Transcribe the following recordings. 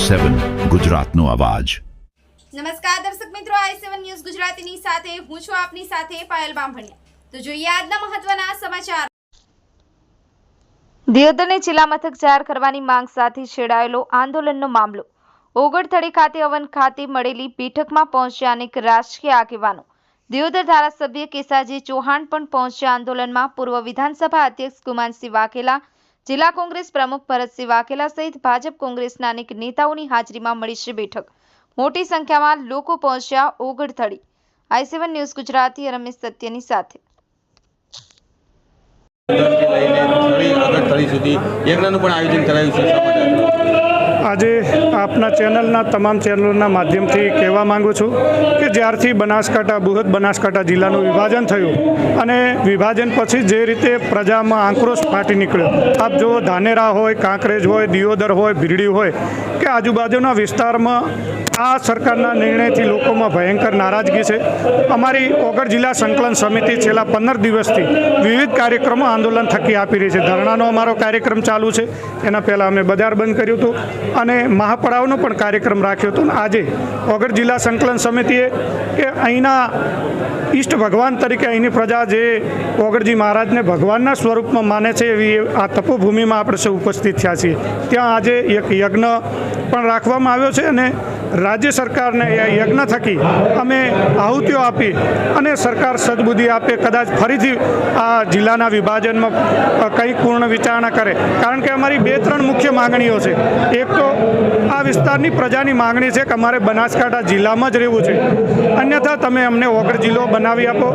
સેવન ગુજરાતનો અવાજ. નમસ્કાર દર્શક મિત્રો આઈ સેવન ન્યૂઝ ગુજરાતીની સાથે હું છું આપની સાથે પાયલ બામભણિયા. તો જોઈએ આજના મહત્વના સમાચાર. દિયોદરને જિલ્લા મથક જાહેર કરવાની માંગ સાથે છેડાયેલો આંદોલનનો મામલો. ઓગળથડી ખાતે અવન ખાતે મળેલી બેઠકમાં પહોંચ્યા અનેક રાજકીય આગેવાનો. દિયોદર ધારાસભ્ય કેસાજી ચૌહાણ પણ પહોંચ્યા આંદોલનમાં. પૂર્વ વિધાનસભા અધ્યક્ષ કુમારસિંહ વાઘેલા જિલ્લા કોંગ્રેસ પ્રમુખ ભરતસિંહ વાઘેલા સહિત ભાજપ કોંગ્રેસના અનેક નેતાઓની હાજરીમાં મળી છે બેઠક. મોટી સંખ્યામાં લોકો પહોંચ્યા ઓગળથળી. I seven news Gujarati Ramesh સત્યની સાથે. આગળ સુધી યજ્ઞનું પણ આયોજન કરાયું છે? આજે આપના ચેનલના તમામ ચેનલોના માધ્યમથી કહેવા માંગુ છું કે જ્યારથી બનાસકાંઠા, બૃહદ બનાસકાંઠા જિલ્લાનું વિભાજન થયું અને વિભાજન પછી જે રીતે પ્રજામાં આક્રોશ ફાટી નીકળ્યો, આપ જો ધાનેરા હોય, કાંકરેજ હોય, દિયોદર હોય, ભીરડી હોય, કે આજુબાજુના વિસ્તારમાં આ સરકારના નિર્ણયથી લોકોમાં ભયંકર નારાજગી છે. અમારી ઓગળ જિલ્લા સંકલન સમિતિ છેલ્લા પંદર દિવસથી વિવિધ કાર્યક્રમો આંદોલન થકી આપી રહી છે. ધરણાનો અમારો કાર્યક્રમ ચાલુ છે. એના પહેલાં અમે બજાર બંધ કર્યું હતું. અને મહાપડાવનો પણ કાર્યક્રમ રાખ્યો હતો. આજે ઓગર જિલ્લા સંકલન સમિતિએ કે અહીંના ઈષ્ટ ભગવાન તરીકે અહીંની પ્રજા જે ઓગળજી મહારાજને ભગવાનના સ્વરૂપમાં માને છે એવી આ તપોભૂમિમાં આપણે સૌ ઉપસ્થિત થયા છીએ. ત્યાં આજે એક યજ્ઞ પણ રાખવામાં આવ્યો છે અને રાજ્ય સરકારને એ યજ્ઞ થકી અમે આહુતિઓ આપી અને સરકાર સદબુદ્ધિ આપે, કદાચ ફરીથી આ જિલ્લાના વિભાજનમાં કંઈ પૂર્ણ વિચારણા કરે. કારણ કે અમારી બે, ત્રણ મુખ્ય માંગણીઓ છે. એક તો આ વિસ્તારની પ્રજાની માંગણી છે કે અમારે બનાસકાંઠા જિલ્લામાં જ રહેવું છે. અન્યથા તમે અમને ઓગળ જિલ્લો બનાવી આપો.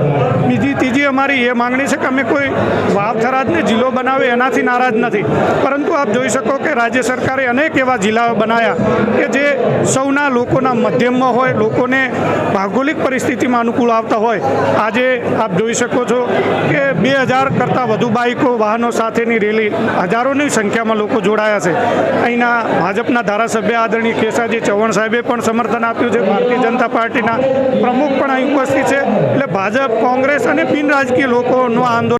બીજી, ત્રીજી અમારી એ માંગણી છે કે અમે કોઈ વાવ થરાદને જિલ્લો બનાવે એનાથી નારાજ નથી. પરંતુ આપ જોઈ શકો કે રાજ્ય સરકારે અનેક એવા જિલ્લાઓ બનાવ્યા કે જે સૌના લોકોના મધ્યમમાં હોય, લોકોને ભૌગોલિક પરિસ્થિતિમાં અનુકૂળ આવતા હોય, આજે આપ જોઈ શકો છો કે બે હજાર કરતાં વધુ બાઇકો વાહનો સાથેની રેલી હજારોની સંખ્યામાં લોકો જોડાયા છે. અહીંના ભાજપના ધારાસભ્ય આદરણીય કેસાજી ચૌહાણ સાહેબે પણ સમર્થન આપ્યું છે. ભારતીય જનતા પાર્ટીના પ્રમુખ પણ અહીં ઉપસ્થિત છે. એટલે ભાજપ, કોંગ્રેસ અને બિન રાજકીય લોકોનું આંદોલન